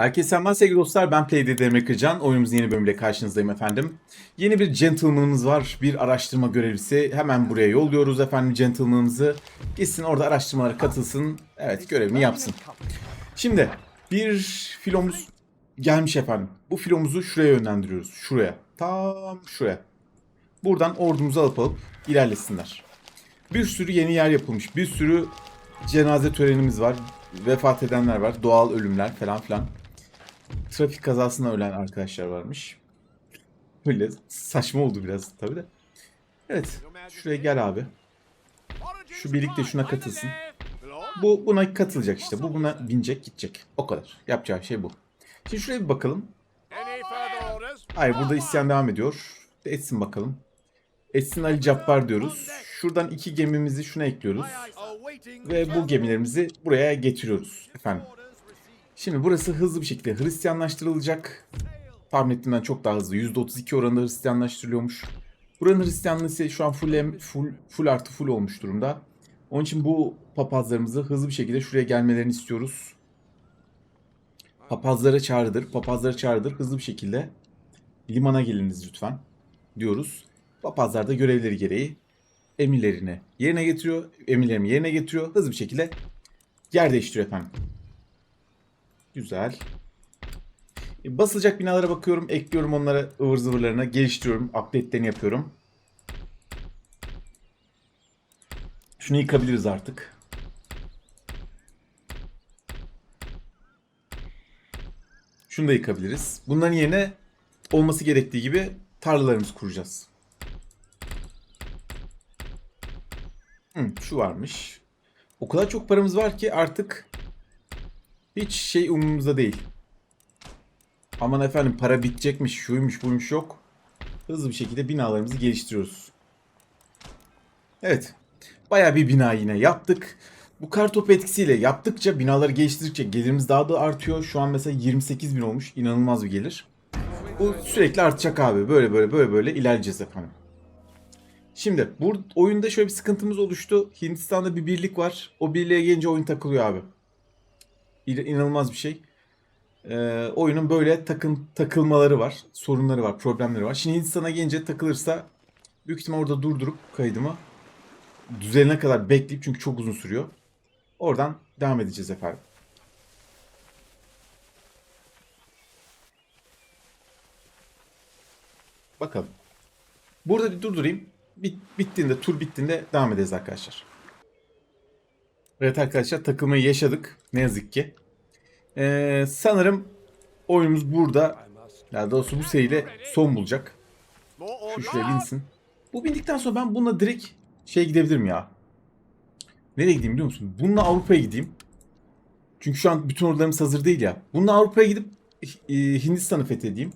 Herkese selamlar sevgili dostlar. Ben Emre Kırcan. Oyunumuzun yeni bölümüyle karşınızdayım efendim. Yeni bir gentleman'ımız var. Bir araştırma görevlisi. Hemen buraya yolluyoruz efendim gentleman'ımızı. Gitsin orada araştırmalara katılsın. Evet görevini yapsın. Şimdi bir filomuz gelmiş efendim. Bu filomuzu şuraya yönlendiriyoruz. Şuraya. Tam şuraya. Buradan ordumuzu alıp alıp ilerlesinler. Bir sürü yeni yer yapılmış. Bir sürü cenaze törenimiz var. Vefat edenler var. Doğal ölümler falan filan. Trafik kazasında ölen arkadaşlar varmış. Böyle saçma oldu biraz tabii de. Evet. Şuraya gel abi. Şu birlikte şuna katılsın. Bu buna katılacak işte. Bu buna binecek gidecek. O kadar. Yapacağı şey bu. Şimdi şuraya bir bakalım. Hayır burada isyan devam ediyor. Etsin bakalım. Etsin Ali Cabbar diyoruz. Şuradan iki gemimizi şuna ekliyoruz. Ve bu gemilerimizi buraya getiriyoruz efendim. Şimdi burası hızlı bir şekilde Hristiyanlaştırılacak. Tahmin ettiğimden çok daha hızlı. %32 oranında Hristiyanlaştırılıyormuş. Buranın Hristiyanlığı ise şu an full, full, full artı full olmuş durumda. Onun için bu papazlarımızı hızlı bir şekilde şuraya gelmelerini istiyoruz. Papazlara çağrıdır. Papazlara çağrıdır. Hızlı bir şekilde limana geliniz lütfen diyoruz. Papazlar da görevleri gereği emirlerini yerine getiriyor. Emirlerini yerine getiriyor. Hızlı bir şekilde yer değiştiriyor efendim. Güzel. E, Basılacak binalara bakıyorum. Ekliyorum onlara ıvır zıvırlarına. Geliştiriyorum. Update'lerini yapıyorum. Şunu yıkabiliriz artık. Şunu da yıkabiliriz. Bunların yerine olması gerektiği gibi tarlalarımızı kuracağız. Hı, şu varmış. O kadar çok paramız var ki artık hiç şey umurumuzda değil. Aman efendim para bitecekmiş, şuymuş buymuş yok. Hızlı bir şekilde binalarımızı geliştiriyoruz. Evet. Bayağı bir bina yine yaptık. Bu kartopu etkisiyle yaptıkça binaları geliştirdikçe gelirimiz daha da artıyor. Şu an mesela 28 bin olmuş. İnanılmaz bir gelir. Bu sürekli artacak abi. Böyle böyle böyle böyle ilerleyeceğiz efendim. Şimdi bu oyunda şöyle bir sıkıntımız oluştu. Hindistan'da bir birlik var. O birliğe gelince oyun takılıyor abi. İnanılmaz bir şey. Ee, oyunun böyle takın takılmaları var, sorunları var, problemleri var. Şimdi Hindistan'a gelince takılırsa büyük ihtimal orada durdurup kaydımı düzelene kadar bekleyip çünkü çok uzun sürüyor. Oradan devam edeceğiz efendim. Bakalım. Burada bir durdurayım. Bit, bittiğinde, tur bittiğinde devam edeceğiz arkadaşlar. Evet arkadaşlar takılmayı yaşadık. Ne yazık ki. Ee, sanırım oyunumuz burada. Ya doğrusu bu seriyle son bulacak. Şu şuraya binsin. Bu bindikten sonra ben bununla direkt şey gidebilirim ya. Nereye gideyim biliyor musun? Bununla Avrupa'ya gideyim. Çünkü şu an bütün ordularımız hazır değil ya. Bununla Avrupa'ya gidip e, Hindistan'ı fethedeyim.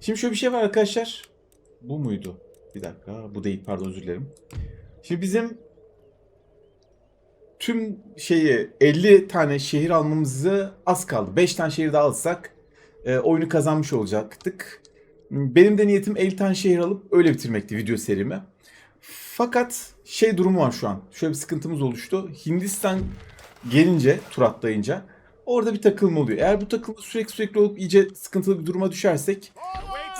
Şimdi şöyle bir şey var arkadaşlar. Bu muydu? Bir dakika. Bu değil. Pardon özür dilerim. Şimdi bizim tüm şeyi 50 tane şehir almamızı az kaldı. 5 tane şehir daha alsak e, oyunu kazanmış olacaktık. Benim de niyetim 50 tane şehir alıp öyle bitirmekti video serimi. Fakat şey durumu var şu an. Şöyle bir sıkıntımız oluştu. Hindistan gelince tur atlayınca orada bir takılma oluyor. Eğer bu takılma sürekli sürekli olup iyice sıkıntılı bir duruma düşersek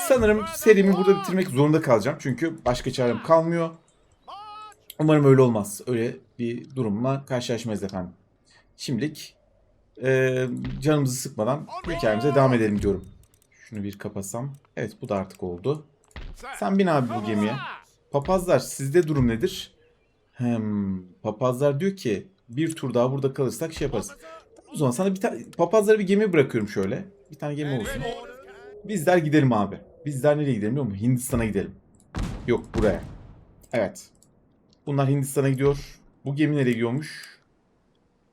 sanırım serimi burada bitirmek zorunda kalacağım. Çünkü başka çarem kalmıyor. Umarım öyle olmaz. Öyle bir durumla karşılaşmayız efendim. Şimdilik e, canımızı sıkmadan hikayemize devam edelim diyorum. Şunu bir kapatsam. Evet bu da artık oldu. Sen bin abi bu gemiye. Papazlar sizde durum nedir? Hem papazlar diyor ki bir tur daha burada kalırsak şey yaparız. O zaman sana bir tane papazlara bir gemi bırakıyorum şöyle. Bir tane gemi olsun. Bizler gidelim abi. Bizler nereye gidelim biliyor musun? Hindistan'a gidelim. Yok buraya. Evet. Bunlar Hindistan'a gidiyor. Bu gemi nereye gidiyormuş?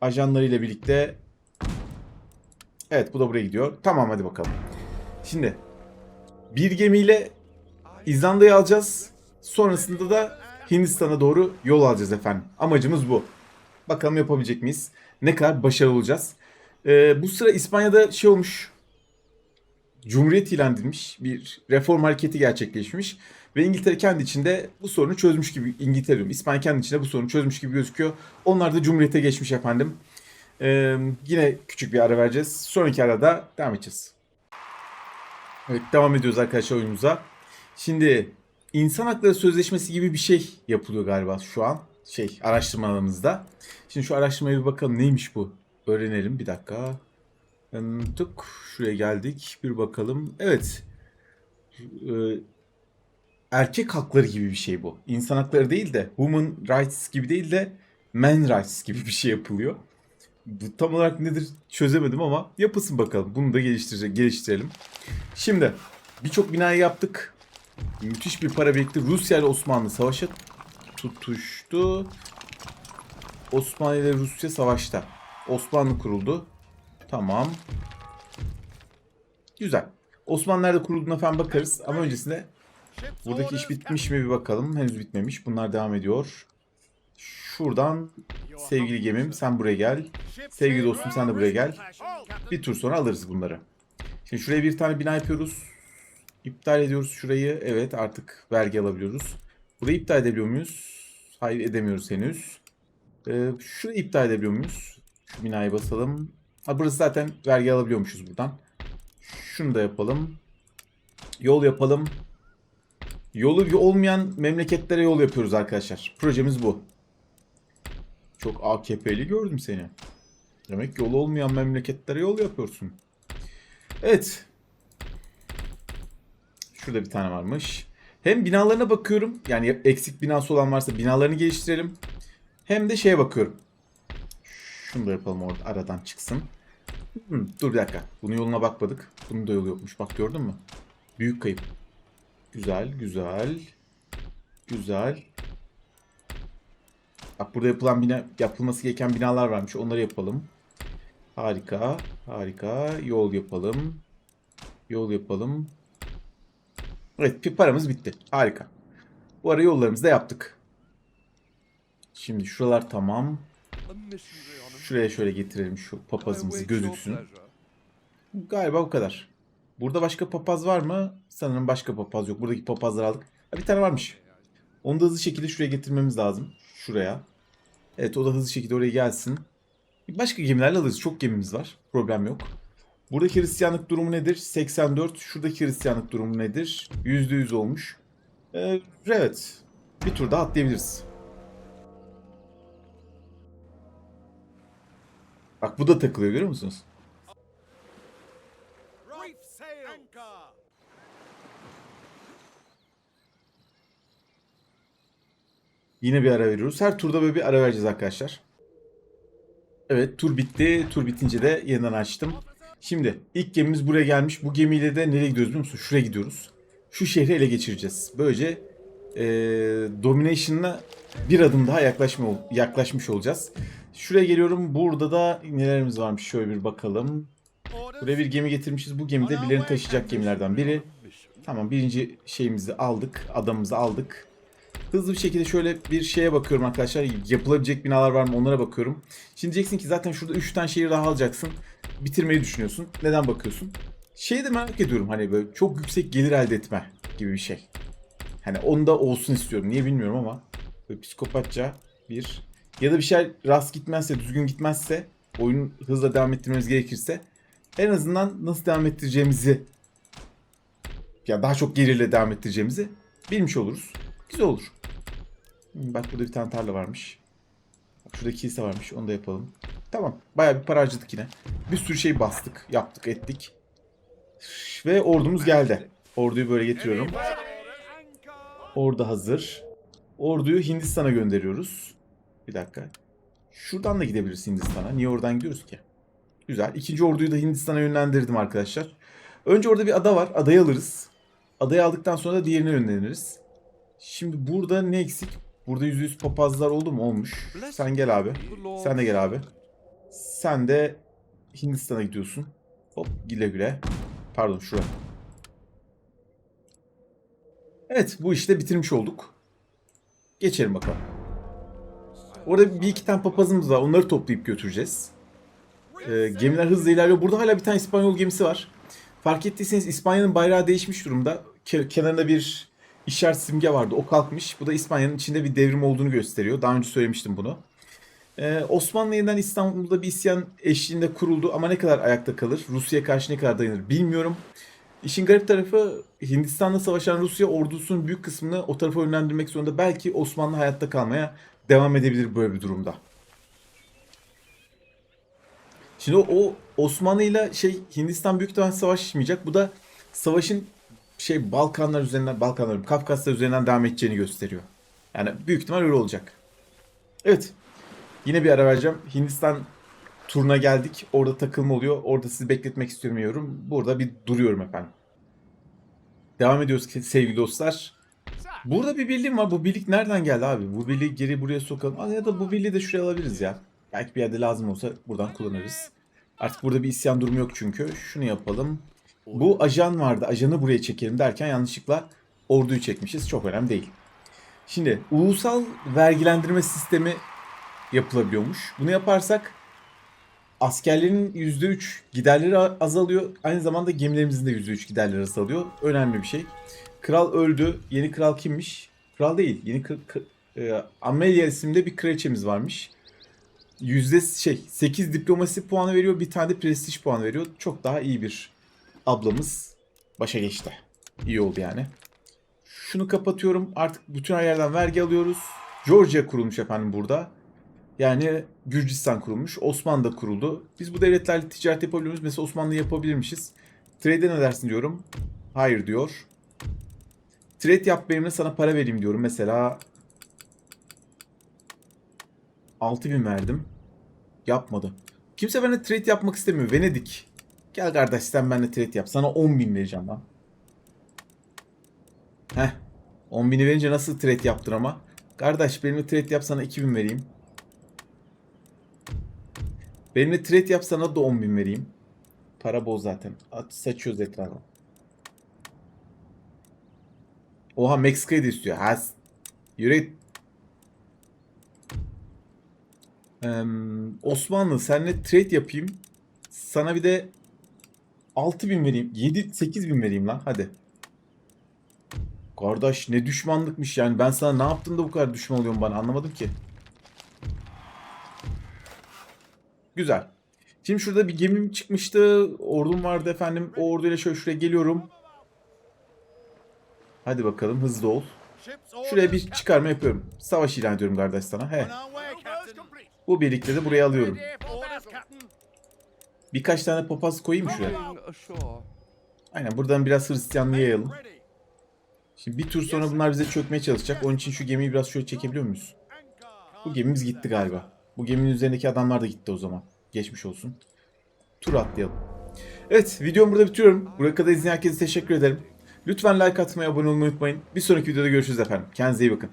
Ajanlarıyla birlikte. Evet bu da buraya gidiyor. Tamam hadi bakalım. Şimdi bir gemiyle İzlanda'yı alacağız. Sonrasında da Hindistan'a doğru yol alacağız efendim. Amacımız bu. Bakalım yapabilecek miyiz? Ne kadar başarılı olacağız? Ee, bu sıra İspanya'da şey olmuş. Cumhuriyet ilan edilmiş. Bir reform hareketi gerçekleşmiş. Ve İngiltere kendi içinde bu sorunu çözmüş gibi. İngiltere diyorum. İspanya kendi içinde bu sorunu çözmüş gibi gözüküyor. Onlar da Cumhuriyete geçmiş efendim. Ee, yine küçük bir ara vereceğiz. Sonraki arada devam edeceğiz. Evet devam ediyoruz arkadaşlar oyunumuza. Şimdi insan hakları sözleşmesi gibi bir şey yapılıyor galiba şu an. Şey araştırmalarımızda. Şimdi şu araştırmaya bir bakalım neymiş bu. Öğrenelim bir dakika. Tık şuraya geldik. Bir bakalım. Evet. Ee, erkek hakları gibi bir şey bu. İnsan hakları değil de human rights gibi değil de man rights gibi bir şey yapılıyor. Bu tam olarak nedir çözemedim ama yapılsın bakalım. Bunu da geliştirecek, geliştirelim. Şimdi birçok binayı yaptık. Müthiş bir para birikti. Rusya ile Osmanlı savaşa tutuştu. Osmanlı ile Rusya savaşta. Osmanlı kuruldu. Tamam. Güzel. Osmanlı nerede kurulduğuna falan bakarız. Ama öncesinde buradaki iş bitmiş mi bir bakalım. Henüz bitmemiş. Bunlar devam ediyor. Şuradan sevgili gemim sen buraya gel. Sevgili dostum sen de buraya gel. Bir tur sonra alırız bunları. Şimdi şuraya bir tane bina yapıyoruz. İptal ediyoruz şurayı. Evet artık vergi alabiliyoruz. Burayı iptal edebiliyor muyuz? Hayır edemiyoruz henüz. Ee, şurayı iptal edebiliyor muyuz? Şu binayı basalım. Ha, burası zaten vergi alabiliyormuşuz buradan. Şunu da yapalım. Yol yapalım. Yolu olmayan memleketlere yol yapıyoruz arkadaşlar. Projemiz bu. Çok AKP'li gördüm seni. Demek yolu olmayan memleketlere yol yapıyorsun. Evet. Şurada bir tane varmış. Hem binalarına bakıyorum. Yani eksik binası olan varsa binalarını geliştirelim. Hem de şeye bakıyorum. Şunu da yapalım orada aradan çıksın. Hmm, dur bir dakika. Bunun yoluna bakmadık. Bunun da yolu yokmuş. Bak gördün mü? Büyük kayıp. Güzel, güzel. Güzel. Bak burada yapılan bina, yapılması gereken binalar varmış. Onları yapalım. Harika, harika. Yol yapalım. Yol yapalım. Evet, paramız bitti. Harika. Bu ara yollarımızı da yaptık. Şimdi şuralar tamam. Şuraya şöyle getirelim şu papazımızı gözüksün. Galiba bu kadar. Burada başka papaz var mı? Sanırım başka papaz yok. Buradaki papazları aldık. Ha, bir tane varmış. Onu da hızlı şekilde şuraya getirmemiz lazım. Şuraya. Evet o da hızlı şekilde oraya gelsin. Başka gemilerle alırız. Çok gemimiz var. Problem yok. Buradaki Hristiyanlık durumu nedir? 84. Şuradaki Hristiyanlık durumu nedir? %100 olmuş. Ee, evet. Bir tur daha atlayabiliriz. Bak bu da takılıyor görüyor musunuz? Yine bir ara veriyoruz. Her turda böyle bir ara vereceğiz arkadaşlar. Evet tur bitti. Tur bitince de yeniden açtım. Şimdi ilk gemimiz buraya gelmiş. Bu gemiyle de nereye gidiyoruz biliyor musun? Şuraya gidiyoruz. Şu şehri ele geçireceğiz. Böylece eee Domination'la bir adım daha yaklaşma, yaklaşmış olacağız. Şuraya geliyorum. Burada da nelerimiz varmış? Şöyle bir bakalım. Buraya bir gemi getirmişiz. Bu gemi de birilerini taşıyacak gemilerden biri. Tamam birinci şeyimizi aldık. Adamımızı aldık. Hızlı bir şekilde şöyle bir şeye bakıyorum arkadaşlar. Yapılabilecek binalar var mı onlara bakıyorum. Şimdi diyeceksin ki zaten şurada 3 tane şehir daha alacaksın. Bitirmeyi düşünüyorsun. Neden bakıyorsun? Şeyi de merak ediyorum hani böyle çok yüksek gelir elde etme gibi bir şey. Hani onda olsun istiyorum. Niye bilmiyorum ama. Böyle psikopatça bir ya da bir şey rast gitmezse, düzgün gitmezse, oyunu hızla devam ettirmemiz gerekirse en azından nasıl devam ettireceğimizi ya daha çok gelirle devam ettireceğimizi bilmiş oluruz. Güzel olur. Hmm, Bak burada bir tane tarla varmış. Şurada kilise varmış. Onu da yapalım. Tamam. Bayağı bir para harcadık yine. Bir sürü şey bastık. Yaptık ettik. Ve ordumuz geldi. Orduyu böyle getiriyorum. Ordu hazır. Orduyu Hindistan'a gönderiyoruz. Bir dakika. Şuradan da gidebiliriz Hindistan'a. Niye oradan gidiyoruz ki? Güzel. İkinci orduyu da Hindistan'a yönlendirdim arkadaşlar. Önce orada bir ada var. Adayı alırız. Adayı aldıktan sonra da diğerine yönleniriz. Şimdi burada ne eksik? Burada %100 papazlar oldu mu? Olmuş. Sen gel abi. Sen de gel abi. Sen de Hindistan'a gidiyorsun. Hop güle güle. Pardon şuraya. Evet bu işte bitirmiş olduk. Geçelim bakalım. Orada bir iki tane papazımız var. Onları toplayıp götüreceğiz. Ee, gemiler hızlı ilerliyor. Burada hala bir tane İspanyol gemisi var. Fark ettiyseniz İspanya'nın bayrağı değişmiş durumda. Ke- kenarında bir işaret simge vardı. O kalkmış. Bu da İspanya'nın içinde bir devrim olduğunu gösteriyor. Daha önce söylemiştim bunu. Ee, Osmanlı yeniden İstanbul'da bir isyan eşliğinde kuruldu ama ne kadar ayakta kalır? Rusya'ya karşı ne kadar dayanır bilmiyorum. İşin garip tarafı Hindistan'la savaşan Rusya ordusunun büyük kısmını o tarafa yönlendirmek zorunda. Belki Osmanlı hayatta kalmaya devam edebilir böyle bir durumda. Şimdi o, o Osmanlı'yla şey Hindistan büyük ihtimalle savaşmayacak. Bu da savaşın şey Balkanlar üzerinden Balkanlar Kafkaslar üzerinden devam edeceğini gösteriyor. Yani büyük ihtimal öyle olacak. Evet. Yine bir ara vereceğim. Hindistan turuna geldik. Orada takılma oluyor. Orada sizi bekletmek istemiyorum. Burada bir duruyorum efendim. Devam ediyoruz sevgili dostlar. Burada bir birliğim var. Bu birlik nereden geldi abi? Bu birliği geri buraya sokalım. Aa, Ya da bu birliği de şuraya alabiliriz ya. Belki bir yerde lazım olsa buradan kullanırız. Artık burada bir isyan durumu yok çünkü. Şunu yapalım. Bu ajan vardı. Ajanı buraya çekelim derken yanlışlıkla orduyu çekmişiz. Çok önemli değil. Şimdi ulusal vergilendirme sistemi yapılabiliyormuş. Bunu yaparsak askerlerin %3 giderleri azalıyor. Aynı zamanda gemilerimizin de %3 giderleri azalıyor. Önemli bir şey. Kral öldü. Yeni kral kimmiş? Kral değil. Yeni kı- e, Amelia isimli bir kraliçemiz varmış. Yüzde şey 8 diplomasi puanı veriyor. Bir tane de prestij puanı veriyor. Çok daha iyi bir ablamız başa geçti. İyi oldu yani. Şunu kapatıyorum. Artık bütün her yerden vergi alıyoruz. Georgia kurulmuş efendim burada. Yani Gürcistan kurulmuş. Osmanlı da kuruldu. Biz bu devletlerle ticaret yapabiliyor muyuz? Mesela Osmanlı yapabilirmişiz. Trade'e ne dersin diyorum. Hayır diyor. Trade yap benimle sana para vereyim diyorum. Mesela 6000 verdim. Yapmadı. Kimse benimle trade yapmak istemiyor. Venedik. Gel kardeş sen benimle trade yap. Sana 10.000 vereceğim lan. Heh. 10.000'i verince nasıl trade yaptın ama? Kardeş benimle trade yap sana 2000 vereyim. Benimle trade yap sana da 10.000 vereyim. Para bol zaten. At, saçıyoruz etrafa. Oha Meksika'yı da istiyor. Ha, s- yürü. Eee, Osmanlı seninle trade yapayım. Sana bir de 6000 vereyim. 7 8000 vereyim lan hadi. Kardeş ne düşmanlıkmış yani. Ben sana ne yaptım da bu kadar düşman oluyorsun bana anlamadım ki. Güzel. Şimdi şurada bir gemim çıkmıştı. Ordum vardı efendim. O orduyla şöyle şuraya geliyorum. Hadi bakalım hızlı ol. Şuraya bir çıkarma yapıyorum. Savaş ilan ediyorum kardeş sana. He. Bu birlikte de buraya alıyorum. Birkaç tane papaz koyayım şuraya. Aynen buradan biraz Hristiyanlığı yayalım. Şimdi bir tur sonra bunlar bize çökmeye çalışacak. Onun için şu gemiyi biraz şöyle çekebiliyor muyuz? Bu gemimiz gitti galiba. Bu geminin üzerindeki adamlar da gitti o zaman. Geçmiş olsun. Tur atlayalım. Evet videomu burada bitiriyorum. Buraya kadar izleyen herkese teşekkür ederim. Lütfen like atmayı, abone olmayı unutmayın. Bir sonraki videoda görüşürüz efendim. Kendinize iyi bakın.